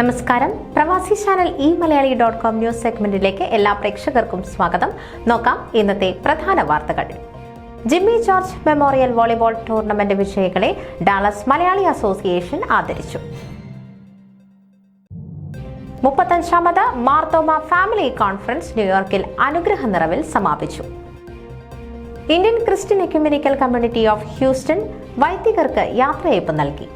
നമസ്കാരം. Pravasi channel e Malayali dot com news സെഗ്മെന്റിലേക്ക് എല്ലാ പ്രേക്ഷകർക്കും സ്വാഗതം. നോക്കാം ഇന്നത്തെ പ്രധാന വാർത്തകൾ. Jimmy George memorial volleyball tournament വിജയികളെ ഡാലസ് മലയാളി അസോസിയേഷൻ ആദരിച്ചു. മുപ്പത്തഞ്ചാമത് മാർത്തോമ ഫാമിലി കോൺഫറൻസ് ന്യൂയോർക്കിൽ അനുഗ്രഹ നിറവിൽ സമാപിച്ചു. Indian Christian ecumenical community of Houston വൈദികർക്ക് യാത്രയയപ്പ് നൽകി.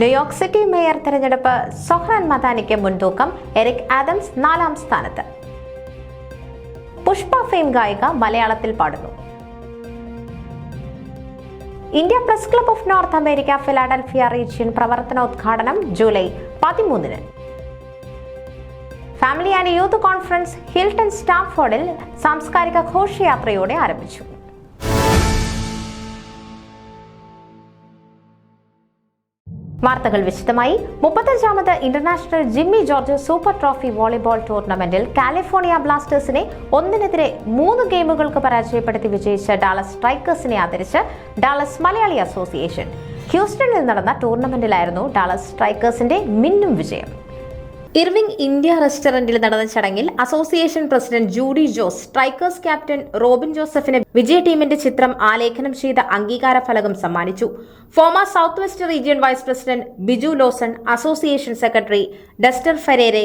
ന്യൂയോർക്ക് സിറ്റി മേയർ തെരഞ്ഞെടുപ്പ് സൊഹ്റാൻ മദാനിക്ക് മുൻതൂക്കം എറിക് ആദംസ് നാലാം സ്ഥാനത്ത്. പുഷ്പ ഫെയിം ഗായിക മലയാളത്തിൽ പാടുന്നു. India press club of North America Philadelphia region പ്രവർത്തനോദ്ഘാടനം July പതിമൂന്നിന്. Family and youth conference Hilton സ്റ്റാഫോർഡിൽ സാംസ്കാരിക ഘോഷയാത്രയോടെ ആരംഭിച്ചു. വാർത്തകൾ വിശദമായി. മുപ്പത്തഞ്ചാമത് international Jimmy George super trophy volleyball ടൂർണമെന്റിൽ കാലിഫോർണിയ ബ്ലാസ്റ്റേഴ്സിനെ ഒന്നിനെതിരെ മൂന്ന് ഗെയിമുകൾക്ക് പരാജയപ്പെടുത്തി വിജയിച്ച ഡാലസ് സ്ട്രൈക്കേഴ്സിനെ ആദരിച്ച് ഡാലസ് മലയാളി അസോസിയേഷൻ. ഹ്യൂസ്റ്റണിൽ നടന്ന ടൂർണമെന്റിലായിരുന്നു ഡാലസ് സ്ട്രൈക്കേഴ്സിന്റെ മിന്നും വിജയം. ഇർവിംഗ് ഇന്ത്യ റെസ്റ്റോറന്റിൽ നടന്ന ചടങ്ങിൽ association president Judy Jose strikers captain Robin ജോസഫിന് വിജയ ടീമിന്റെ ചിത്രം ആലേഖനം ചെയ്ത അംഗീകാര ഫലകം സമ്മാനിച്ചു. FOMAA south west region vice president Biju Lawson association secretary Duster Ferrere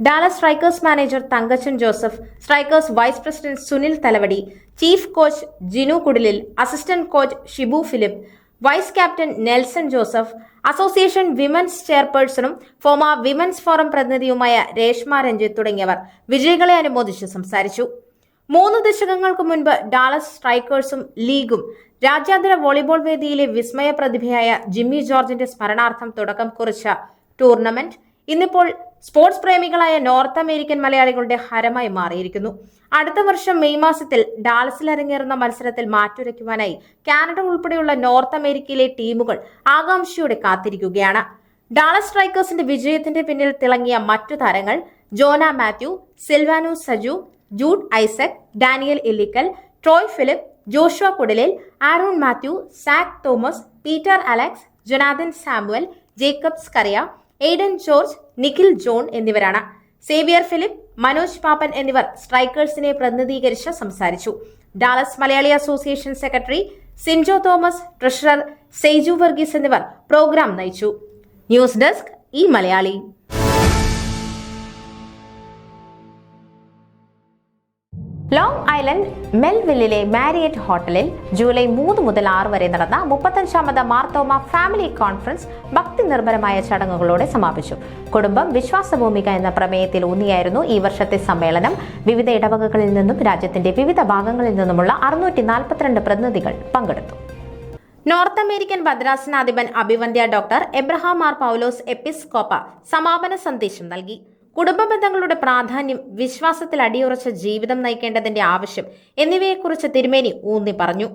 Dallas strikers manager Thankachan Joseph strikers vice president Sunil Thalavady chief coach Jinu Kudilil assistant coach Shibu Philip vice captain Nelson Joseph association women's ചെയർപേഴ്സണും FOMAA women's forum പ്രതിനിധിയുമായ രേഷ്മ രഞ്ജിത്ത് തുടങ്ങിയവർ വിജയികളെ അനുമോദിച്ച് സംസാരിച്ചു. മൂന്ന് ദശകങ്ങൾക്ക് മുൻപ് Dallas സ്ട്രൈക്കേഴ്സും ലീഗും രാജ്യാന്തര volleyball വേദിയിലെ വിസ്മയ പ്രതിഭയായ Jimmy ജോർജിന്റെ സ്മരണാർത്ഥം തുടക്കം കുറിച്ച ടൂർണമെന്റ്. ഇന്നിപ്പോൾ സ്പോർട്സ് പ്രേമികളായ നോർത്ത് അമേരിക്കൻ മലയാളികളുടെ ഹരമായി മാറിയിരിക്കുന്നു. അടുത്ത വർഷം മെയ് മാസത്തിൽ ഡാലസിൽ അരങ്ങേറുന്ന മത്സരത്തിൽ മാറ്റുരയ്ക്കുവാനായി കാനഡ ഉൾപ്പെടെയുള്ള നോർത്ത് അമേരിക്കയിലെ ടീമുകൾ ആകാംക്ഷയോടെ കാത്തിരിക്കുകയാണ്. ഡാളസ് സ്ട്രൈക്കേഴ്സിന്റെ വിജയത്തിന്റെ പിന്നിൽ തിളങ്ങിയ മറ്റു താരങ്ങൾ ജോന മാത്യു സിൽവാനു സജു ജൂഡ് ഐസക് ഡാനിയൽ ഇല്ലിക്കൽ ട്രോയ് ഫിലിപ്പ് ജോഷുവ കുടലിൽ ആരോൺ മാത്യു സാക് തോമസ് പീറ്റർ അലക്സ് ജൊനാഥൻ സാമുവൽ ജേക്കബ്സ് കറിയ എയ്ഡൻ ജോർജ് നിഖിൽ ജോൺ എന്നിവരാണ്. സേവിയർ ഫിലിപ്പ് മനോജ് പാപ്പൻ എന്നിവർ സ്ട്രൈക്കേഴ്സിനെ പ്രതിനിധീകരിച്ച് സംസാരിച്ചു. Dallas Malayali association secretary Sinjo Thomas treasurer Seiju Varghese എന്നിവർ പ്രോഗ്രാം നയിച്ചു. News desk e Malayali. Long Island മെൽവില്ലിലെ Marriott ഹോട്ടലിൽ ജൂലൈ മൂന്ന് മുതൽ ആറ് വരെ നടന്ന മുപ്പത്തഞ്ചാമത് മാർത്തോമ ഫാമിലി കോൺഫറൻസ് ഭക്തി നിർഭരമായ ചടങ്ങുകളോടെ സമാപിച്ചു. കുടുംബം വിശ്വാസഭൂമിക എന്ന പ്രമേയത്തിൽ ഊന്നിയായിരുന്നു ഈ വർഷത്തെ സമ്മേളനം. വിവിധ ഇടവകകളിൽ നിന്നും രാജ്യത്തിന്റെ വിവിധ ഭാഗങ്ങളിൽ നിന്നുമുള്ള അറുന്നൂറ്റി നാൽപ്പത്തിരണ്ട് പ്രതിനിധികൾ പങ്കെടുത്തു. നോർത്ത് അമേരിക്കൻ ഭദ്രാസനാധിപൻ അഭിവന്ധ്യ ഡോക്ടർ എബ്രഹാം മാർ പൗലോസ് എപ്പിസ്കോപ്പ സമാപന സന്ദേശം നൽകി. കുടുംബ ബന്ധങ്ങളുടെ പ്രാധാന്യം വിശ്വാസത്തിൽ അടിയുറച്ച ജീവിതം നയിക്കേണ്ടതിന്റെ ആവശ്യം എന്നിവയെക്കുറിച്ച് തിരുമേനി ഊന്നി പറഞ്ഞു.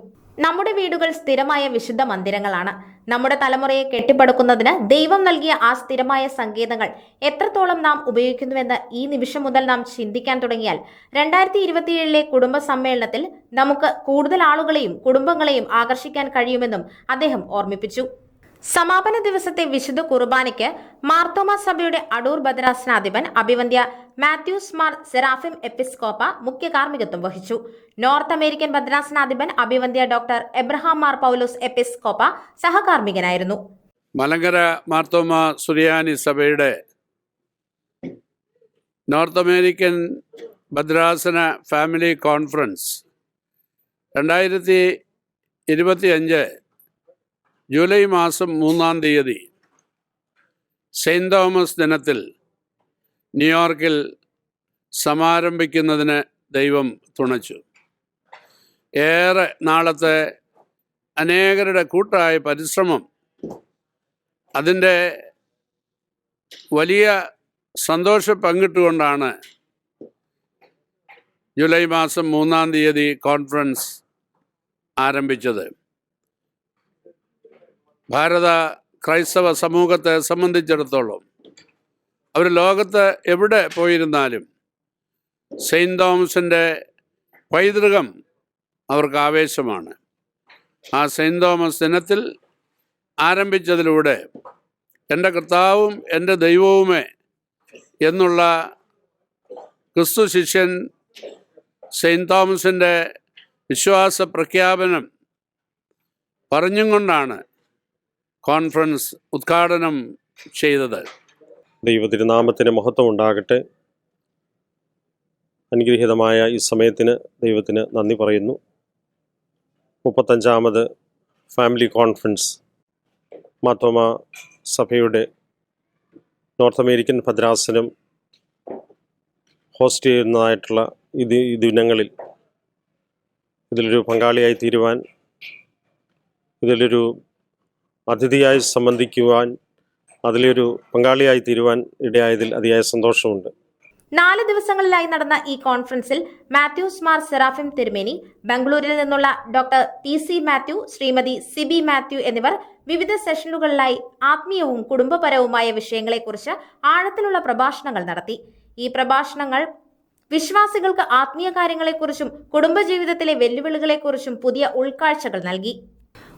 നമ്മുടെ വീടുകൾ സ്ഥിരമായ വിശുദ്ധ മന്ദിരങ്ങളാണ്. നമ്മുടെ തലമുറയെ കെട്ടിപ്പടുക്കുന്നതിന് ദൈവം നൽകിയ ആ സ്ഥിരമായ സങ്കേതങ്ങൾ എത്രത്തോളം നാം ഉപയോഗിക്കുന്നുവെന്ന് ഈ നിമിഷം മുതൽ നാം ചിന്തിക്കാൻ തുടങ്ങിയാൽ രണ്ടായിരത്തി ഇരുപത്തിയേഴിലെ കുടുംബ സമ്മേളനത്തിൽ നമുക്ക് കൂടുതൽ ആളുകളെയും കുടുംബങ്ങളെയും ആകർഷിക്കാൻ കഴിയുമെന്നും അദ്ദേഹം ഓർമ്മിപ്പിച്ചു. സമാപന ദിവസത്തെ വിശുദ്ധ കുർബാനയ്ക്ക് മാർത്തോമ സഭയുടെ അടൂർ ഭദ്രാസനാധിപൻ അഭിവന്ധ്യ മാത്യൂസ് മാർ സെറാഫിം എപ്പിസ്കോപ്പ മുഖ്യ കാർമ്മികത്വം വഹിച്ചു. നോർത്ത് അമേരിക്കൻ ഭദ്രാസനാധിപൻ അഭിവന്ധ്യ ഡോക്ടർ എബ്രഹാം മാർ പൗലോസ് എപ്പിസ്കോപ്പ സഹകാർമ്മികനായിരുന്നു. മലങ്കര മാർത്തോമ സുറിയാനി സഭയുടെ നോർത്ത് അമേരിക്കൻ ഭദ്രാസന ഫാമിലി കോൺഫറൻസ് രണ്ടായിരത്തി ഇരുപത്തി അഞ്ച് ജൂലൈ മാസം മൂന്നാം തീയതി സെയിന്റ് തോമസ് ദിനത്തിൽ ന്യൂയോർക്കിൽ സമാരംഭിക്കുന്നതിന് ദൈവം തുണച്ചു. ഏറെ നാളത്തെ അനേകരുടെ കൂട്ടായ പരിശ്രമം അതിന്റെ വലിയ സന്തോഷം പങ്കിട്ടുകൊണ്ടാണ് ജൂലൈ മാസം മൂന്നാം തീയതി കോൺഫറൻസ് ആരംഭിച്ചത്. ഭാരത ക്രൈസ്തവ സമൂഹത്തെ സംബന്ധിച്ചിടത്തോളം അവർ ലോകത്ത് എവിടെ പോയിരുന്നാലും സെയിന്റ് തോമസിന്റെ പൈതൃകം അവർക്ക് ആവേശമാണ്. ആ സെയിന്റ് തോമസ് ദിനത്തിൽ ആരംഭിച്ചതിലൂടെ എന്റെ കർത്താവും എന്റെ ദൈവവുമേ എന്നുള്ള ക്രിസ്തു ശിഷ്യൻ സെയിന്റ് തോമസിന്റെ വിശ്വാസ പ്രഖ്യാപനം പറഞ്ഞും കൊണ്ടാണ് കോൺഫറൻസ് ഉദ്ഘാടനം ചെയ്തത്. ദൈവതിരുനാമത്തിന് മഹത്വം ഉണ്ടാകട്ടെ. അനുഗ്രഹീതമായ ഈ സമയത്തിന് ദൈവത്തിന് നന്ദി പറയുന്നു. മുപ്പത്തഞ്ചാമത് ഫാമിലി കോൺഫറൻസ്. മാത്തോമ സഭയുടെ നോർത്ത് അമേരിക്കൻ ഭദ്രാസനം ഹോസ്റ്റ് ചെയ്യുന്നതായിട്ടുള്ള ഈ ദിനങ്ങളിൽ ഇതിലൊരു പങ്കാളിയായി തീരുവാൻ ഇതിലൊരു അതിഥിയായി സംബന്ധിക്കുവാൻ അതിലൊരു പങ്കാളിയായി തീരുവാൻ ഇടയായതിൽ അതിയായ സന്തോഷമുണ്ട്. നാല് ദിവസങ്ങളിലായി നടന്ന ഈ കോൺഫറൻസിൽ മാത്യൂസ് മാർ സെറാഫിം തിരുമേനി ബംഗളൂരിൽ നിന്നുള്ള doctor T C Mathew Shrimati Sibi Mathew എന്നിവർ വിവിധ സെഷനുകളിലായി ആത്മീയവും കുടുംബപരവുമായ വിഷയങ്ങളെക്കുറിച്ച് ആഴത്തിലുള്ള പ്രഭാഷണങ്ങൾ നടത്തി. ഈ പ്രഭാഷണങ്ങൾ വിശ്വാസികൾക്ക് ആത്മീയ കാര്യങ്ങളെക്കുറിച്ചും കുടുംബജീവിതത്തിലെ വെല്ലുവിളികളെക്കുറിച്ചും പുതിയ ഉൾക്കാഴ്ചകൾ നൽകി.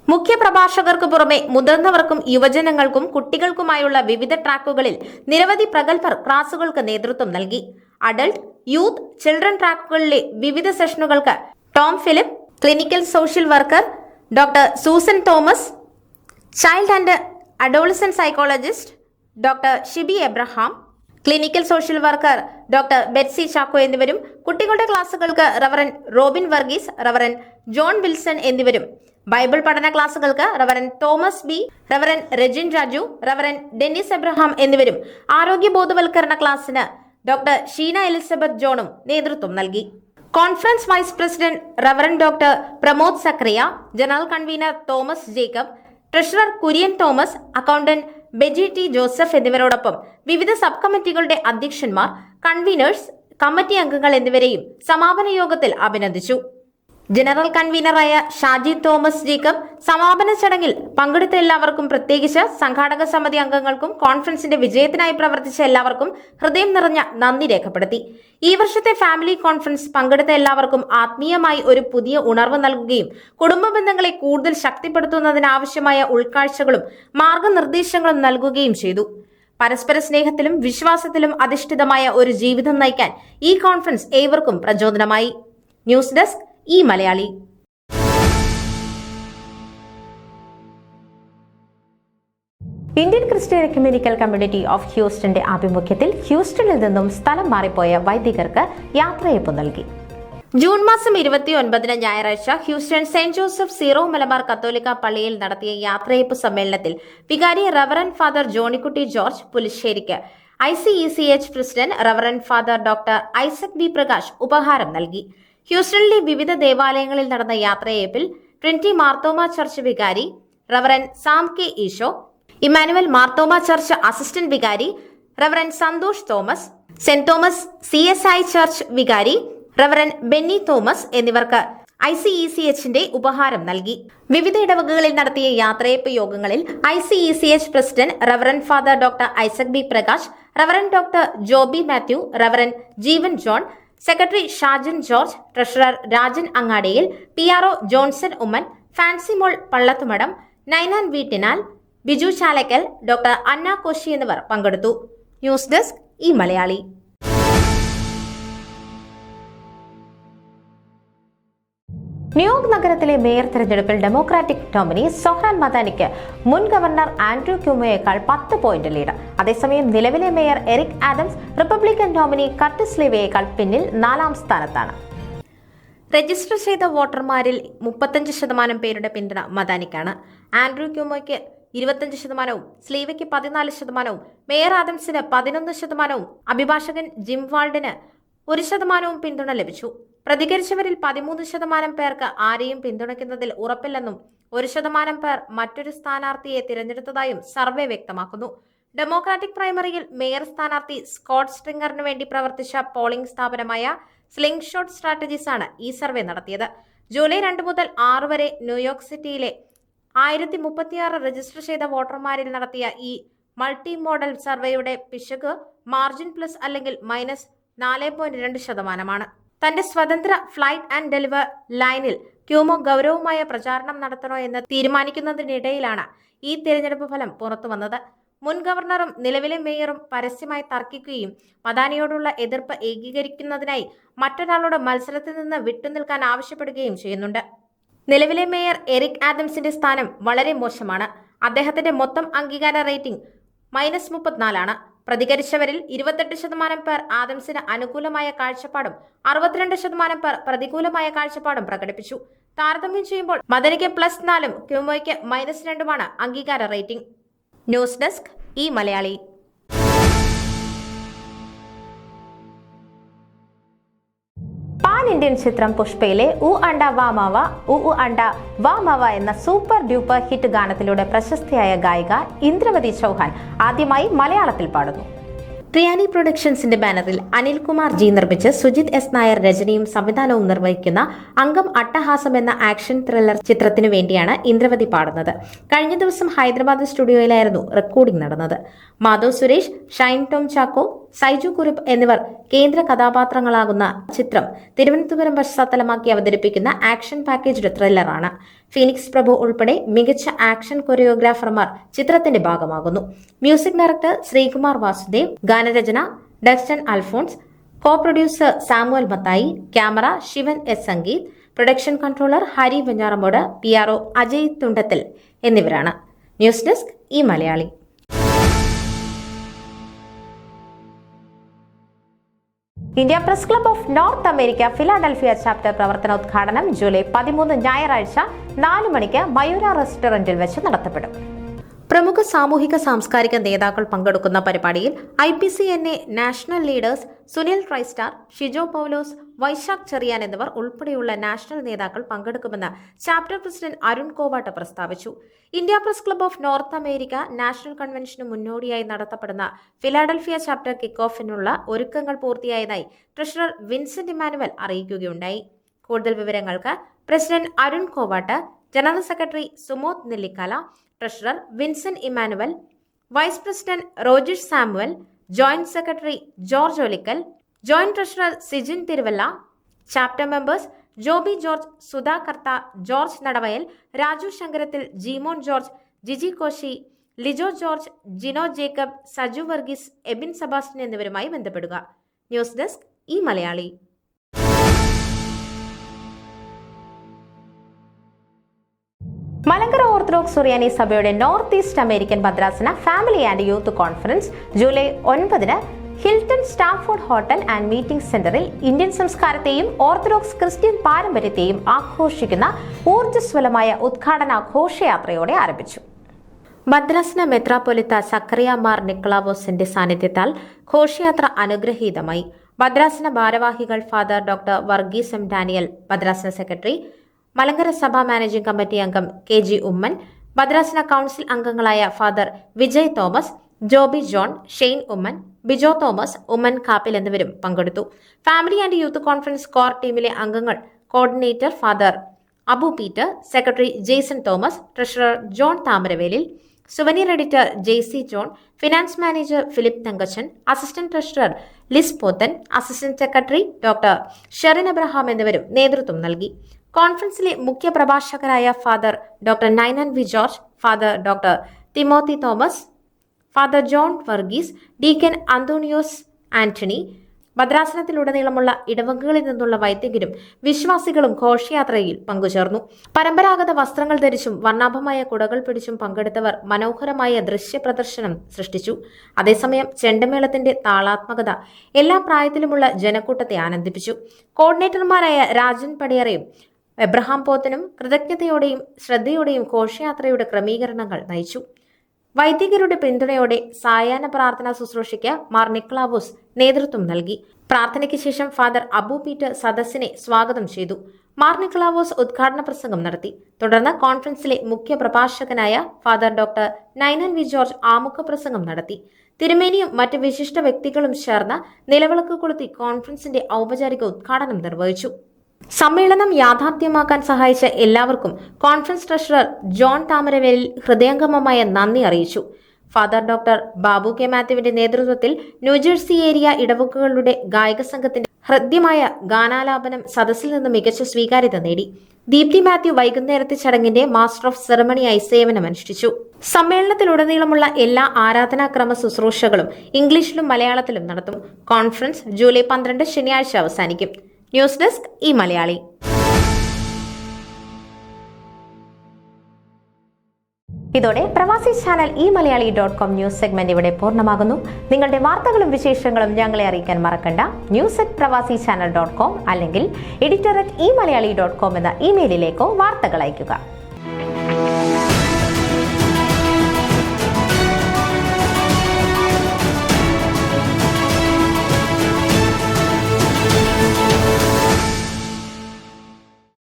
മുഖ്യ പ്രഭാഷകർക്ക് പുറമെ മുതിർന്നവർക്കും യുവജനങ്ങൾക്കും കുട്ടികൾക്കുമായുള്ള വിവിധ ട്രാക്കുകളിൽ നിരവധി പ്രഗത്ഭർ ക്ലാസുകൾക്ക് നേതൃത്വം നൽകി. അഡൾട്ട് യൂത്ത് ചിൽഡ്രൻ ട്രാക്കുകളിലെ വിവിധ സെഷനുകൾക്ക് Tom Philip clinical social worker doctor Susan Thomas child and adolescent psychologist doctor Shibi Abraham clinical social worker doctor Betsy Chacko എന്നിവരും കുട്ടികളുടെ ക്ലാസുകൾക്ക് റവറൻ റോബിൻ വർഗീസ് റവറൻ ജോൺ വിൽസൺ എന്നിവരും ബൈബിൾ പഠന ക്ലാസുകൾക്ക് reverend Thomas B reverend Rejin Raju reverend Dennis Abraham എന്നിവരും ആരോഗ്യ ബോധവൽക്കരണ ക്ലാസ്സിന് doctor Sheena Elizabeth ജോണും നേതൃത്വം നൽകി. Conference vice president reverend doctor Pramod Zacharia general convener Thomas Jacob treasurer Kurian Thomas accountant Beji T Joseph എന്നിവരോടൊപ്പം വിവിധ സബ് കമ്മിറ്റികളുടെ അധ്യക്ഷന്മാർ കൺവീനേഴ്സ് കമ്മിറ്റി അംഗങ്ങൾ എന്നിവരെയും സമാപന യോഗത്തിൽ അഭിനന്ദിച്ചു. ജനറൽ കൺവീനറായ ഷാജി തോമസ് ജേക്കബ് സമാപന ചടങ്ങിൽ പങ്കെടുത്ത എല്ലാവർക്കും പ്രത്യേകിച്ച് സംഘാടക സമിതി അംഗങ്ങൾക്കും കോൺഫറൻസിന്റെ വിജയത്തിനായി പ്രവർത്തിച്ച എല്ലാവർക്കും ഹൃദയം നിറഞ്ഞ നന്ദി രേഖപ്പെടുത്തി. ഈ വർഷത്തെ ഫാമിലി കോൺഫറൻസ് പങ്കെടുത്ത എല്ലാവർക്കും ആത്മീയമായി ഒരു പുതിയ ഉണർവ് നൽകുകയും കുടുംബ ബന്ധങ്ങളെ കൂടുതൽ ശക്തിപ്പെടുത്തുന്നതിനാവശ്യമായ ഉൾക്കാഴ്ചകളും മാർഗനിർദ്ദേശങ്ങളും നൽകുകയും ചെയ്തു. പരസ്പര സ്നേഹത്തിലും വിശ്വാസത്തിലും അധിഷ്ഠിതമായ ഒരു ജീവിതം നയിക്കാൻ ഈ കോൺഫറൻസ് ഏവർക്കും പ്രചോദനമായി. News desk e Malayali. Indian Christian ecumenical community of ഹ്യൂസ്റ്റന്റെ ആഭിമുഖ്യത്തിൽ ഹ്യൂസ്റ്റണിൽ നിന്നും സ്ഥലം മാറിപ്പോയ വൈദികർക്ക് യാത്രയപ്പ് നൽകി. ജൂൺ മാസം ഇരുപത്തി ഒൻപതിന് ഞായറാഴ്ച ഹ്യൂസ്റ്റൺ സെന്റ് ജോസഫ് സീറോ മലബാർ കത്തോലിക്ക പള്ളിയിൽ നടത്തിയ യാത്രയപ്പ് സമ്മേളനത്തിൽ വികാരി reverend father Johnykutty George പുലിശ്ശേരിക്ക് I C E C H president reverend father doctor Isaac B Prakash ഉപഹാരം നൽകി. ഹ്യൂസ്റ്റണിലെ വിവിധ ദേവാലയങ്ങളിൽ നടന്ന യാത്രയേപ്പിൽ ട്രിനിറ്റി മാർത്തോമ ചർച്ച് വികാരി reverend Sam K Eesho Emmanuel Marthoma church assistant വികാരി reverend Santhosh Thomas saint Thomas C S I church വികാരി റവറൻ ബെന്നി തോമസ് എന്നിവർക്ക് ഐ സി ഇ സി എച്ചിന്റെ ഉപഹാരം നൽകി. വിവിധ ഇടവകകളിൽ നടത്തിയ യാത്രയപ്പ് യോഗങ്ങളിൽ I C E C H president reverend father doctor Isaac B Prakash reverend doctor Joby Mathew reverend Jeevan John secretary Shajan George treasurer Rajan അങ്ങാടിയിൽ P R Johnson Oommen Fancy Mol Pallathumadam Ninan Veettinal Biju Chalakkal doctor Anna Koshy എന്നിവർ പങ്കെടുത്തു. News desk e Malayalee. New York നഗരത്തിലെ mayor തെരഞ്ഞെടുപ്പിൽ Democratic nominee Zohran മദാനിക്ക് മുൻ governor Andrew ക്യൂമയേക്കാൾ പത്ത് point lead. അതേസമയം നിലവിലെ mayor Eric Adams Republican nominee Curtis ലിവയേക്കാൾ പിന്നിൽ നാലാം സ്ഥാനത്താണ്. രജിസ്റ്റർ ചെയ്ത വോട്ടർമാരിൽ മുപ്പത്തഞ്ച് ശതമാനം പേരുടെ പിന്തുണ മദാനിക്കാണ്. ആൻഡ്രൂ ക്യൂമോയ്ക്ക് ഇരുപത്തഞ്ച് ശതമാനവും സ്ലീവയ്ക്ക് പതിനാല് ശതമാനവും മേയർ ആദംസിന് പതിനൊന്ന് ശതമാനവും അഭിഭാഷകൻ ജിം വാൾഡിന് ഒരു ശതമാനവും പിന്തുണ ലഭിച്ചു. പ്രതികരിച്ചവരിൽ പതിമൂന്ന് ശതമാനം പേർക്ക് ആരെയും പിന്തുണയ്ക്കുന്നതിൽ ഉറപ്പില്ലെന്നും ഒരു ശതമാനം പേർ മറ്റൊരു സ്ഥാനാർത്ഥിയെ തിരഞ്ഞെടുത്തതായും സർവേ വ്യക്തമാക്കുന്നു. ഡെമോക്രാറ്റിക് പ്രൈമറിയിൽ മേയർ സ്ഥാനാർത്ഥി സ്കോട്ട് സ്ട്രിംഗറിന് വേണ്ടി പ്രവർത്തിച്ച പോളിംഗ് സ്ഥാപനമായ സ്ലിംഗ് ഷോട്ട് സ്ട്രാറ്റജീസ് ആണ് ഈ സർവേ നടത്തിയത്. ജൂലൈ രണ്ട് മുതൽ ആറ് വരെ ന്യൂയോർക്ക് സിറ്റിയിലെ ആയിരത്തി മുപ്പത്തിയാറ് രജിസ്റ്റർ ചെയ്ത വോട്ടർമാരിൽ നടത്തിയ ഈ മൾട്ടി മോഡൽ സർവേയുടെ പിശക് മാർജിൻ പ്ലസ് അല്ലെങ്കിൽ മൈനസ് നാല് പോയിന്റ് രണ്ട് ശതമാനമാണ്. തന്റെ സ്വതന്ത്ര ഫ്ലൈറ്റ് ആൻഡ് ഡെലിവർ ലൈനിൽ ക്യൂമോ ഗൗരവമായ പ്രചാരണം നടത്തണോ എന്ന് തീരുമാനിക്കുന്നതിനിടയിലാണ് ഈ തിരഞ്ഞെടുപ്പ് ഫലം പുറത്തു വന്നത്. മുൻ ഗവർണറും നിലവിലെ മേയറും പരസ്യമായി തർക്കിക്കുകയും മദാനിയോടുള്ള എതിർപ്പ് ഏകീകരിക്കുന്നതിനായി മറ്റൊരാളുടെ മത്സരത്തിൽ നിന്ന് വിട്ടുനിൽക്കാൻ ആവശ്യപ്പെടുകയും ചെയ്യുന്നുണ്ട്. നിലവിലെ മേയർ എറിക് ആദംസിന്റെ സ്ഥാനം വളരെ മോശമാണ്. അദ്ദേഹത്തിന്റെ മൊത്തം അംഗീകാര റേറ്റിംഗ് മൈനസ് മുപ്പത്തിനാലാണ്. പ്രതികരിച്ചവരിൽ ഇരുപത്തെട്ട് ശതമാനം പേർ ആദംസിന് അനുകൂലമായ കാഴ്ചപ്പാടും അറുപത്തിരണ്ട് ശതമാനം പേർ പ്രതികൂലമായ കാഴ്ചപ്പാടും പ്രകടിപ്പിച്ചു. താരതമ്യം ചെയ്യുമ്പോൾ മദനിക്ക് പ്ലസ് നാലും ക്യൂമോയ്ക്ക് മൈനസ് രണ്ടുമാണ് അംഗീകാര rating. News desk e Malayalee. Indian ചിത്രം പുഷ്പയിലെ ഉ അണ്ട വാമാവ ഉ ഉ അണ്ട വാമാവ എന്ന സൂപ്പർ ഡ്യൂപ്പർ ഹിറ്റ് ഗാനത്തിലൂടെ പ്രശസ്തയായ ഗായിക ഇന്ദ്രവതി ചൗഹാൻ ആദ്യമായി മലയാളത്തിൽ പാടുന്നു. ത്രിയാനി പ്രൊഡക്ഷൻസിന്റെ ബാനറിൽ അനിൽകുമാർ ജി നിർമ്മിച്ച് സുജിത് എസ് നായർ രചനയും സംവിധാനവും നിർവഹിക്കുന്ന അംഗം അട്ടഹാസം എന്ന ആക്ഷൻ ത്രില്ലർ ചിത്രത്തിനു വേണ്ടിയാണ് ഇന്ദ്രവതി പാടുന്നത്. കഴിഞ്ഞ ദിവസം ഹൈദരാബാദ് സ്റ്റുഡിയോയിലായിരുന്നു റെക്കോർഡിംഗ് നടന്നത്. മാധവ് സുരേഷ് ഷൈൻ ടോം ചാക്കോ സൈജു കുറിപ്പ് എന്നിവർ കേന്ദ്ര കഥാപാത്രങ്ങളാകുന്ന ചിത്രം തിരുവനന്തപുരം പശ്ചാത്തലമാക്കി അവതരിപ്പിക്കുന്ന ആക്ഷൻ പാക്കേജ്ഡ് ത്രില്ലറാണ്. ഫീനിക്സ് പ്രഭു ഉൾപ്പെടെ മികച്ച ആക്ഷൻ കൊറിയോഗ്രാഫർമാർ ചിത്രത്തിന്റെ ഭാഗമാകുന്നു. മ്യൂസിക് ഡയറക്ടർ ശ്രീകുമാർ വാസുദേവ് ഗാനരചന Dustin Alphonse co producer Samuel Mathai camera Sivan S Sangeeth production controller Hari Venjaramoodu P R O Ajay Thundathil എന്നിവരാണ്. News desk e Malayalee. India press club of North America Philadelphia chapter പ്രവർത്തന പ്രവർത്തനോദ്ഘാടനം July പതിമൂന്ന് ഞായറാഴ്ച നാല് മണിക്ക് മയൂര റെസ്റ്റോറന്റിൽ വെച്ച് നടത്തപ്പെടും. പ്രമുഖ സാമൂഹിക സാംസ്കാരിക നേതാക്കൾ പങ്കെടുക്കുന്ന പരിപാടിയിൽ I P C N A national leaders Sunil Tristar Shijo Paulose Vaisakh Cherian എന്നിവർ ഉൾപ്പെടെയുള്ള നാഷണൽ നേതാക്കൾ പങ്കെടുക്കുമെന്ന് ചാപ്റ്റർ പ്രസിഡന്റ് അരുൺ കോവാട്ട പ്രസ്താവിച്ചു. India press club of North America national കൺവെൻഷന് മുന്നോടിയായി നടത്തപ്പെടുന്ന ഫിലാഡൽഫിയ ചാപ്റ്റർ കിക്ക് ഓഫിനുള്ള ഒരുക്കങ്ങൾ പൂർത്തിയായതായി ട്രഷറർ വിൻസെന്റ് ഇമാനുവൽ അറിയിക്കുകയുണ്ടായി. കൂടുതൽ വിവരങ്ങൾക്ക് president Arun Kovatt general secretary Sumod Nellikala treasurer Vincent Emmanuel vice president Rojish Samuel joint secretary George Olickal joint treasurer Sijin Thiruvalla chapter members Joby George Sudha Kartha George Nadavayal Raju Sankarathil Jeemon George Jiji Koshy Lijo George Jino Jacob Saju Varghese Ebin Sebastian എന്നിവരുമായി ബന്ധപ്പെടുക. News desk ഈ Malayali. Malankara orthodox സുറിയാനി സഭയുടെ north east American ഭദ്രാസന family and youth conference July ഒൻപതിന് Hilton Stafford hotel and meeting സെന്ററിൽ Indian സംസ്കാരത്തെയും orthodox Christian പാരമ്പര്യത്തെയും ആഘോഷിക്കുന്ന ഊർജസ്വലമായ ഉദ്ഘാടന ഘോഷയാത്രയോടെ ആരംഭിച്ചു. മദ്രാസിന മെത്രാപൊലിത്ത സക്കറിയ മാർ നിക്കളാവോസിന്റെ സാന്നിധ്യത്താൽ ഘോഷയാത്ര അനുഗ്രഹീതമായി. മദ്രാസിന ഭാരവാഹികൾ father doctor Varghese M Daniel മദ്രാസിന secretary Malankara സഭ മാനേജിംഗ് കമ്മിറ്റി അംഗം കെ ജി ഉമ്മൻ ഭദ്രാസന കൗൺസിൽ അംഗങ്ങളായ father Vijay Thomas Joby John Shane Oommen Bijo Thomas Oommen Kappil എന്നിവരും പങ്കെടുത്തു. Family and youth conference core ടീമിലെ അംഗങ്ങൾ coordinator father Abu Peter secretary Jason Thomas treasurer John Thamaravelil souvenir editor Jaisy John finance manager Philip Thankachan assistant treasurer Liz Pothan assistant secretary doctor Sherin Abraham എന്നിവരും നേതൃത്വം നൽകി. കോൺഫറൻസിലെ മുഖ്യ പ്രഭാഷകരായ father doctor Ninan V George father doctor Timothy Thomas father John Varghese deacon Antonios Antony. ഭദ്രാസനത്തിലുടനീളമുള്ള ഇടവകകളിൽ നിന്നുള്ള വൈദികരും വിശ്വാസികളും ഘോഷയാത്രയിൽ പങ്കുചേർന്നു. പരമ്പരാഗത വസ്ത്രങ്ങൾ ധരിച്ചും വർണാഭമായ കുടകൾ പിടിച്ചും പങ്കെടുത്തവർ മനോഹരമായ ദൃശ്യ പ്രദർശനം സൃഷ്ടിച്ചു. അതേസമയം ചെണ്ടമേളത്തിന്റെ താളാത്മകത എല്ലാ പ്രായത്തിലുമുള്ള ജനക്കൂട്ടത്തെ ആനന്ദിപ്പിച്ചു. കോർഡിനേറ്റർമാരായ രാജൻ പടിയറയും എബ്രഹാം പോത്തനും കൃതജ്ഞതയോടെയും ശ്രദ്ധയോടെയും ഘോഷയാത്രയുടെ ക്രമീകരണങ്ങൾ നയിച്ചു. വൈദികരുടെ പിന്തുണയോടെ സായാഹ്ന പ്രാർത്ഥന ശുശ്രൂഷയ്ക്ക് മാർ നിക്ലാവോസ് നേതൃത്വം നൽകി. പ്രാർത്ഥനയ്ക്ക് ശേഷം ഫാദർ അബു പീറ്റർ സദസ്സിനെ സ്വാഗതം ചെയ്തു. മാർ നിക്ലാവോസ് ഉദ്ഘാടന പ്രസംഗം നടത്തി. തുടർന്ന് കോൺഫറൻസിലെ മുഖ്യ പ്രഭാഷകനായ father doctor Ninan V George ആമുഖ പ്രസംഗം നടത്തി. തിരുമേനിയും മറ്റ് വിശിഷ്ട വ്യക്തികളും ചേർന്ന് നിലവിളക്ക് കൊളുത്തി കോൺഫറൻസിന്റെ ഔപചാരിക ഉദ്ഘാടനം നിർവഹിച്ചു. സമ്മേളനം യാഥാർത്ഥ്യമാക്കാൻ സഹായിച്ച എല്ലാവർക്കും കോൺഫറൻസ് ട്രഷറർ ജോൺ താമരവേലിൽ ഹൃദയംഗമമായ നന്ദി അറിയിച്ചു. ഫാദർ ഡോക്ടർ ബാബു കെ മാത്യുവിന്റെ നേതൃത്വത്തിൽ ന്യൂജേഴ്സി ഏരിയ ഇടവകകളുടെ ഗായക സംഘത്തിന്റെ ഹൃദ്യമായ ഗാനാലാപനം സദസ്സിൽ നിന്ന് മികച്ച സ്വീകാര്യത നേടി. ദീപ്തി മാത്യു വൈകുന്നേരത്തെ ചടങ്ങിന്റെ മാസ്റ്റർ ഓഫ് സെറമണിയായി സേവനമനുഷ്ഠിച്ചു. സമ്മേളനത്തിലുടനീളമുള്ള എല്ലാ ആരാധനാക്രമ ശുശ്രൂഷകളും ഇംഗ്ലീഷിലും മലയാളത്തിലും നടത്തും. കോൺഫറൻസ് ജൂലൈ പന്ത്രണ്ട് ശനിയാഴ്ച അവസാനിക്കും. ന്യൂസ് ഡെസ്ക് ഈ മലയാളി. ഇതോടെ Pravasi channel e Malayalee dot com news segment ഇവിടെ പൂർണമാകുന്നു. നിങ്ങളുടെ വാർത്തകളും വിശേഷങ്ങളും ഞങ്ങളെ അറിയിക്കാൻ മറക്കണ്ട. News at Pravasi channel dot com അല്ലെങ്കിൽ editor at e Malayalee dot com എന്ന ഇമെയിലിലേക്കോ വാർത്തകൾ അയയ്ക്കുക.